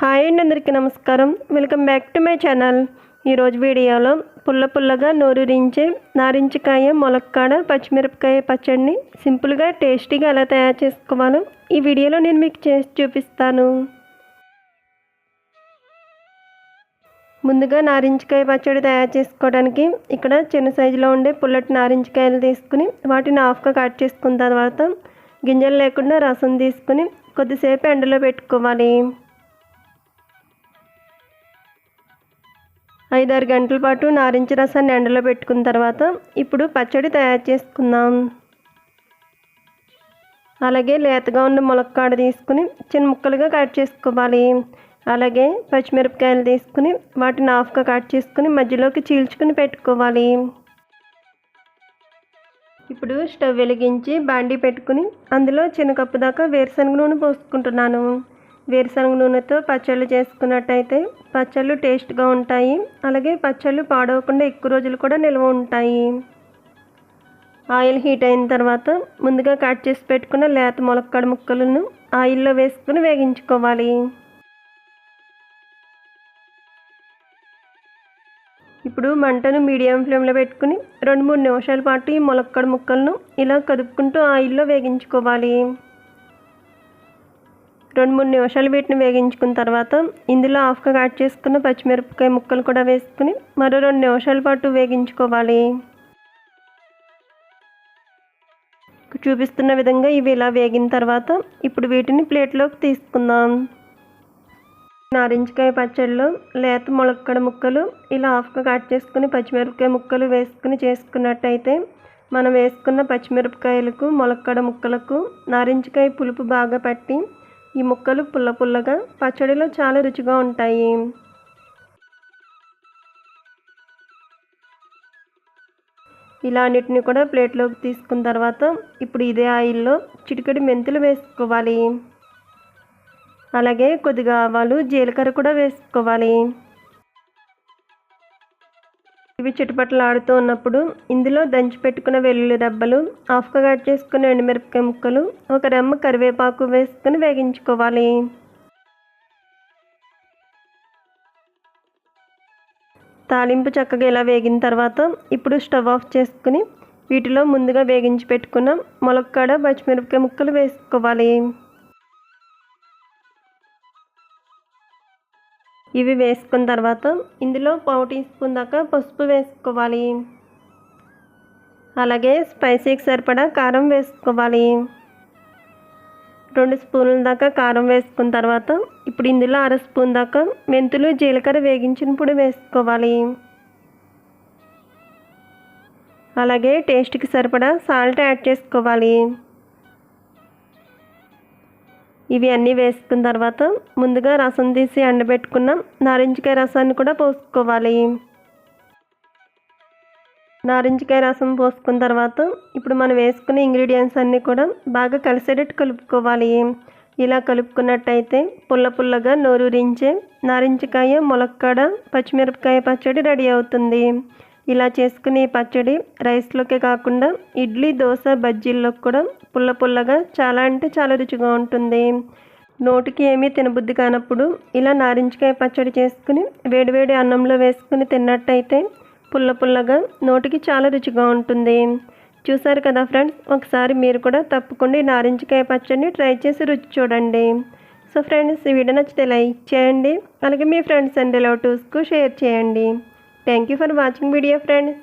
Hi అండి అందరికీ నమస్కారం. Welcome back to my channel. ఈరోజు వీడియోలో పుల్ల పుల్లగా నోరూరించే నారింజకాయ ములక్కాడ పచ్చిమిరపకాయ పచ్చడిని సింపుల్గా టేస్టీగా ఎలా తయారు చేసుకోవాలో ఈ వీడియోలో నేను మీకు చేసి చూపిస్తాను. ముందుగా నారింజకాయ పచ్చడి తయారు చేసుకోవడానికి ఇక్కడ చిన్న సైజులో ఉండే పుల్లటి నారింజకాయలు తీసుకుని వాటిని హాఫ్గా కట్ చేసుకున్న తర్వాత గింజలు లేకుండా రసం తీసుకుని కొద్దిసేపు ఎండలో పెట్టుకోవాలి. ఐదారు గంటల పాటు నారింజ రసాన్ని ఎండలో పెట్టుకున్న తర్వాత ఇప్పుడు పచ్చడి తయారు చేసుకుందాం. అలాగే లేతగా ఉన్న ములక్కాడ తీసుకుని చిన్న ముక్కలుగా కట్ చేసుకోవాలి. అలాగే పచ్చిమిరపకాయలు తీసుకుని వాటిని హాఫ్గా కట్ చేసుకుని మధ్యలోకి చీల్చుకుని పెట్టుకోవాలి. ఇప్పుడు స్టవ్ వెలిగించి బాండీ పెట్టుకుని అందులో చిన్న కప్పు దాకా వేరుశనగ నూనె పోసుకుంటున్నాను. వేరుశనగ నూనెతో పచ్చళ్ళు చేసుకున్నట్టయితే పచ్చళ్ళు టేస్ట్గా ఉంటాయి. అలాగే పచ్చళ్ళు పాడవకుండా ఎక్కువ రోజులు కూడా నిల్వ ఉంటాయి. ఆయిల్ హీట్ అయిన తర్వాత ముందుగా కట్ చేసి పెట్టుకున్న లేత ములక్కడ ముక్కలను ఆయిల్లో వేసుకుని వేగించుకోవాలి. ఇప్పుడు మంటను మీడియం ఫ్లేమ్లో పెట్టుకుని రెండు మూడు నిమిషాల పాటు ఈ ములక్కడ ముక్కలను ఇలా కదుపుకుంటూ ఆయిల్లో వేగించుకోవాలి. రెండు మూడు నిమిషాలు వీటిని వేగించుకున్న తర్వాత ఇందులో హాఫ్గా కట్ చేసుకున్న పచ్చిమిరపకాయ ముక్కలు కూడా వేసుకుని మరో రెండు నిమిషాల పాటు వేగించుకోవాలి. చూపిస్తున్న విధంగా ఇవి ఇలా వేగిన తర్వాత ఇప్పుడు వీటిని ప్లేట్లోకి తీసుకుందాం. నారింజకాయ పచ్చడిలో లేత ములక్కడ ముక్కలు ఇలా హాఫ్గా కట్ చేసుకుని పచ్చిమిరపకాయ ముక్కలు వేసుకుని చేసుకున్నట్టయితే మనం వేసుకున్న పచ్చిమిరపకాయలకు ములక్కడ ముక్కలకు నారింజకాయ పులుపు బాగా పట్టి ఈ ముక్కలు పుల్ల పుల్లగా పచ్చడిలో చాలా రుచిగా ఉంటాయి. ఇలా అన్నిటిని కూడా ప్లేట్లోకి తీసుకున్న తర్వాత ఇప్పుడు ఇదే ఆయిల్లో చిటికెడు మెంతులు వేసుకోవాలి. అలాగే కొద్దిగా ఆవాలు జీలకర్ర కూడా వేసుకోవాలి. ఇవి చుట్టుపక్కల ఆడుతూ ఉన్నప్పుడు ఇందులో దంచి పెట్టుకున్న వెల్లుల్లి దెబ్బలు హాఫ్గా కట్ చేసుకున్న ఎండుమిరపకాయ ముక్కలు ఒక రెమ్మ కరివేపాకు వేసుకుని వేగించుకోవాలి. తాలింపు చక్కగా ఇలా వేగిన తర్వాత ఇప్పుడు స్టవ్ ఆఫ్ చేసుకుని వీటిలో ముందుగా వేగించి పెట్టుకున్న ములక్కాడ పచ్చిమిరపకాయ ముక్కలు వేసుకోవాలి. ఇవి వేసుకున్న తర్వాత ఇందులో పావు టీ స్పూన్ దాకా పసుపు వేసుకోవాలి. అలాగే స్పైసీకి సరిపడా కారం వేసుకోవాలి. రెండు స్పూన్ల దాకా కారం వేసుకున్న తర్వాత ఇప్పుడు ఇందులో అర స్పూన్ దాకా మెంతులు జీలకర్ర వేగించిన పొడి వేసుకోవాలి. అలాగే టేస్ట్కి సరిపడా సాల్ట్ యాడ్ చేసుకోవాలి. ఇవి అన్నీ వేసుకున్న తర్వాత ముందుగా రసం తీసి ఎండబెట్టుకున్న. నారింజకాయ రసాన్ని కూడా పోసుకోవాలి. నారింజకాయ రసం పోసుకున్న తర్వాత ఇప్పుడు మనం వేసుకునే ఇంగ్రీడియంట్స్ అన్నీ కూడా బాగా కలిసేటట్టు కలుపుకోవాలి. ఇలా కలుపుకున్నట్టయితే పుల్ల పుల్లగా నోరూరించే నారింజకాయ ములక్కాడ పచ్చిమిరపకాయ పచ్చడి రెడీ అవుతుంది. ఇలా చేసుకునే పచ్చడి రైస్లోకే కాకుండా ఇడ్లీ దోశ బజ్జీల్లో కూడా పుల్ల పుల్లగా చాలా అంటే చాలా రుచిగా ఉంటుంది. నోటికి ఏమీ తినబుద్ధి కానప్పుడు ఇలా నారింజకాయ పచ్చడి చేసుకుని వేడివేడి అన్నంలో వేసుకుని తిన్నట్టయితే పుల్ల పుల్లగా నోటికి చాలా రుచిగా ఉంటుంది. చూసారు కదా ఫ్రెండ్స్? ఒకసారి మీరు కూడా తప్పకుండా ఈ నారింజకాయ పచ్చడిని ట్రై చేసి రుచి చూడండి. సో ఫ్రెండ్స్ ఈ వీడియో నచ్చితే లైక్ చేయండి. అలాగే మీ ఫ్రెండ్స్ అండ్ రిలేటివ్స్కు షేర్ చేయండి. Thank you for watching video friends.